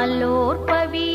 మల్లోర్పవి